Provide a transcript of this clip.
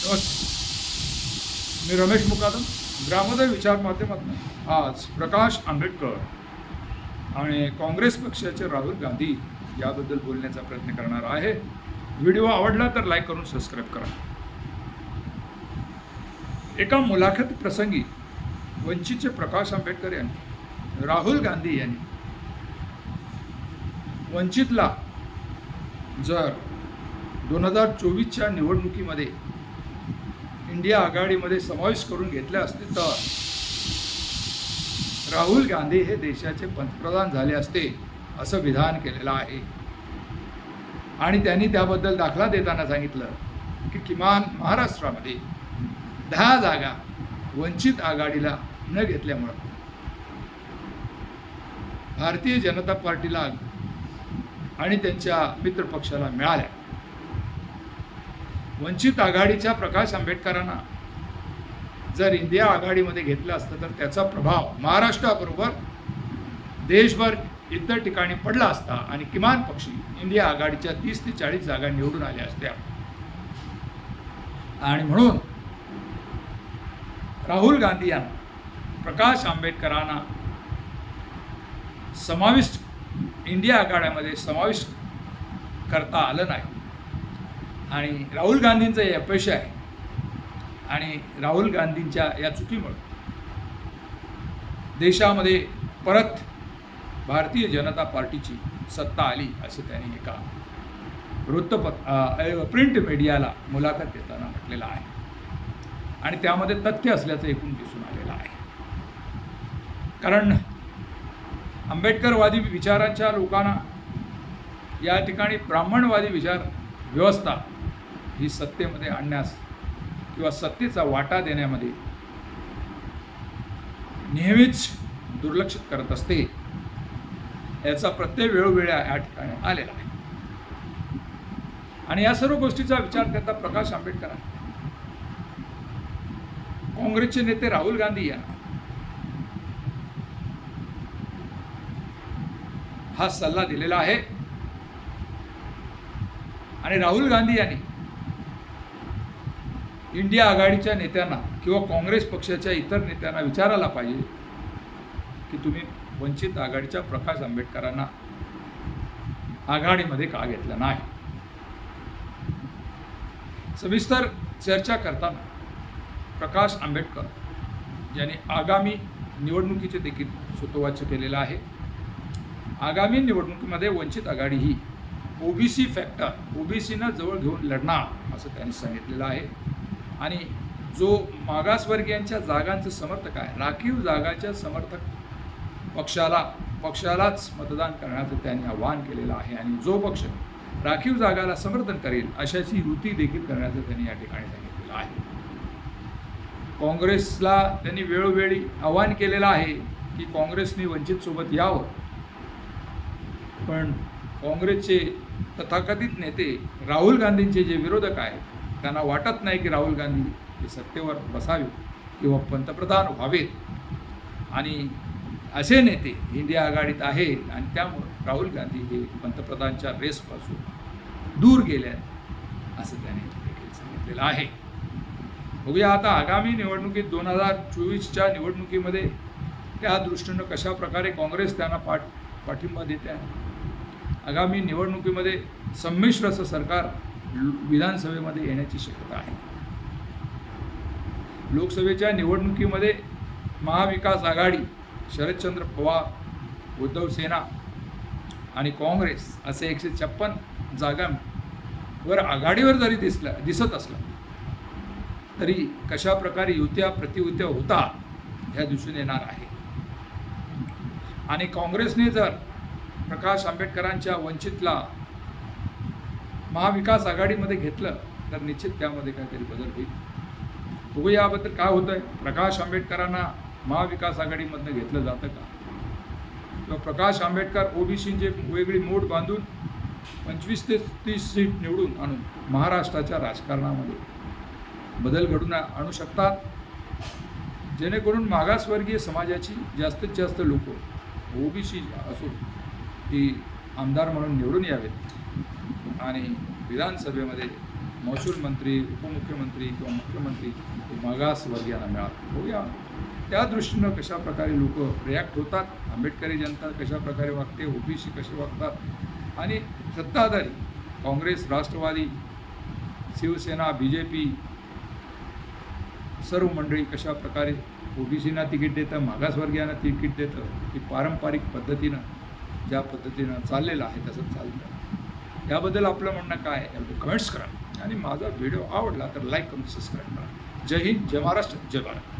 नमस्ते मी रमेश मुकादम ग्रामोदय विचार माध्यमातून आज प्रकाश आंबेडकर आणि काँग्रेस पक्षाचे राहुल गांधी याबद्दल बोलण्याचा प्रयत्न करणार आहे. व्हिडिओ आवडला तर लाईक करून सबस्क्राईब करा. एका मुलाखत प्रसंगी वंचितचे प्रकाश आंबेडकर यांनी राहुल गांधी यांनी वंचितला जर दोन हजार चोवीसच्या निवडणुकीमध्ये इंडिया आघाडीमध्ये समावेश करून घेतले असते तर राहुल गांधी हे देशाचे पंतप्रधान झाले असते असं विधान केलेलं आहे. आणि त्यांनी त्याबद्दल दाखला देताना सांगितलं की किमान महाराष्ट्रामध्ये दहा जागा वंचित आघाडीला न घेतल्यामुळं भारतीय जनता पार्टीला आणि त्यांच्या मित्रपक्षाला मिळाल्या. वंचित आघाडीच्या प्रकाश आंबेडकरांना जर इंडिया आघाडीमध्ये घेतलं असतं तर त्याचा प्रभाव महाराष्ट्राबरोबर देशभर इतर ठिकाणी पडला असता आणि किमान पक्षी इंडिया आघाडीच्या तीस ते चाळीस जागा निवडून आल्या असत्या. आणि म्हणून राहुल गांधी यांना प्रकाश आंबेडकरांना समाविष्ट इंडिया आघाड्यामध्ये समाविष्ट करता आलं नाही. आणि राहुल गांधींचं हे अपयश आहे. आणि राहुल गांधींच्या या चुकीमुळं देशामध्ये परत भारतीय जनता पार्टीची सत्ता आली असं त्यांनी एका वृत्तपत्र प्रिंट मीडियाला मुलाखत देताना म्हटलेलं आहे. आणि त्यामध्ये तथ्य असल्याचं एकूण दिसून आलेलं आहे. कारण आंबेडकरवादी विचारांच्या लोकांना या ठिकाणी ब्राह्मणवादी विचार व्यवस्था ही सत्तेमध्ये आणण्यास किंवा सत्तेचा वाटा देण्यामध्ये नेहमीच दुर्लक्षित करत असते याचा प्रत्येक वेळोवेळी या ठिकाणी आलेला आहे. आणि या सर्व गोष्टीचा विचार करता प्रकाश आंबेडकर काँग्रेसचे नेते राहुल गांधी यांना हा सल्ला दिलेला आहे. आणि राहुल गांधी यांनी इंडिया आघाडीच्या नेत्यांना किंवा काँग्रेस पक्षाच्या इतर नेत्यांना विचारायला पाहिजे की तुम्ही वंचित आघाडीच्या प्रकाश आंबेडकरांना आघाडीमध्ये का घेतलं नाही? सविस्तर चर्चा करताना प्रकाश आंबेडकर यांनी आगामी निवडणुकीचे देखील सुतोवाच केलेलं आहे. आगामी निवडणुकीमध्ये वंचित आघाडी ही ओबीसी फॅक्टर ओबीसीनं जवळ घेऊन लढणार असं त्यांनी सांगितलेलं आहे. आणि जो मागासवर्गीयांच्या जागांचं समर्थक आहे राखीव जागाच्या समर्थक पक्षाला पक्षालाच मतदान करण्याचं त्यांनी आवाहन केलेलं आहे आणि जो पक्ष राखीव जागाला समर्थन करेल अशाची युती देखील करण्याचं त्यांनी या ठिकाणी सांगितलेलं आहे. काँग्रेसला त्यांनी वेळोवेळी आवाहन केलेलं आहे की काँग्रेसने वंचितसोबत यावं. पण काँग्रेसचे तथाकथित नेते राहुल गांधींचे जे विरोधक आहेत त्यांना वाटत नाही की राहुल गांधी हे सत्तेवर बसावे किंवा पंतप्रधान व्हावेत. आणि असे नेते इंडिया आघाडीत आहेत आणि त्यामुळं राहुल गांधी हे पंतप्रधानच्या रेसपासून दूर गेले आहेत असं त्याने देखील सांगितलेलं आहे. बघूया आता आगामी निवडणुकीत दोन हजार चोवीसच्या निवडणुकीमध्ये त्या दृष्टीनं कशा प्रकारे काँग्रेस त्यांना पाठ पाठिंबा देते आहे आगामी निवडणुकीमध्ये संमिश्र असं सरकार विधानसभेमध्ये येण्याची शक्यता आहे. लोकसभेच्या निवडणुकीमध्ये महाविकास आघाडी शरदचंद्र पवार उद्धव सेना आणि काँग्रेस असे एकशे छप्पन जागांवर आघाडीवर जरी दिसलं दिसत असलं तरी कशा प्रकारे युत्या प्रतियुत्या होता ह्या दिसून येणार आहे. आणि काँग्रेसने जर प्रकाश आंबेडकरांच्या वंचितला महाविकास आघाडीमध्ये घेतलं तर निश्चित त्यामध्ये काहीतरी बदल होईल. बघू याबद्दल काय होतं आहे प्रकाश आंबेडकरांना महाविकास आघाडीमधनं घेतलं जातं का? किंवा प्रकाश आंबेडकर ओबीसींचे वेगळी मोड बांधून पंचवीस ते तीस सीट निवडून आणून महाराष्ट्राच्या राजकारणामध्ये बदल घडून आणू शकतात. जेणेकरून मागासवर्गीय समाजाची जास्तीत जास्त लोक ओबीसी असून ती आमदार म्हणून निवडून यावेत. आणि विधानसभेमध्ये महसूल मंत्री उपमुख्यमंत्री किंवा मुख्यमंत्री मागासवर्गीयांना मिळालं. बघूया त्या दृष्टीनं कशा प्रकारे लोक रिॲक्ट होतात? आंबेडकरी जनता कशाप्रकारे वागते? ओबीसी कसे वागतात? आणि सत्ताधारी Congress Rashtrawadi Shiv Sena B J P सर्व मंडळी कशा प्रकारे ओबीसीना तिकीट देतं मागासवर्गीयांना तिकीट देतं? की पारंपरिक पद्धतीनं ज्या पद्धतीनं चाललेलं आहे तसं चालतं. याबद्दल आपलं म्हणणं काय आहे याबद्दल कमेंट्स करा. आणि माझा व्हिडिओ आवडला तर लाईक करून सबस्क्राईब करा. जय हिंद जय महाराष्ट्र जय भारत.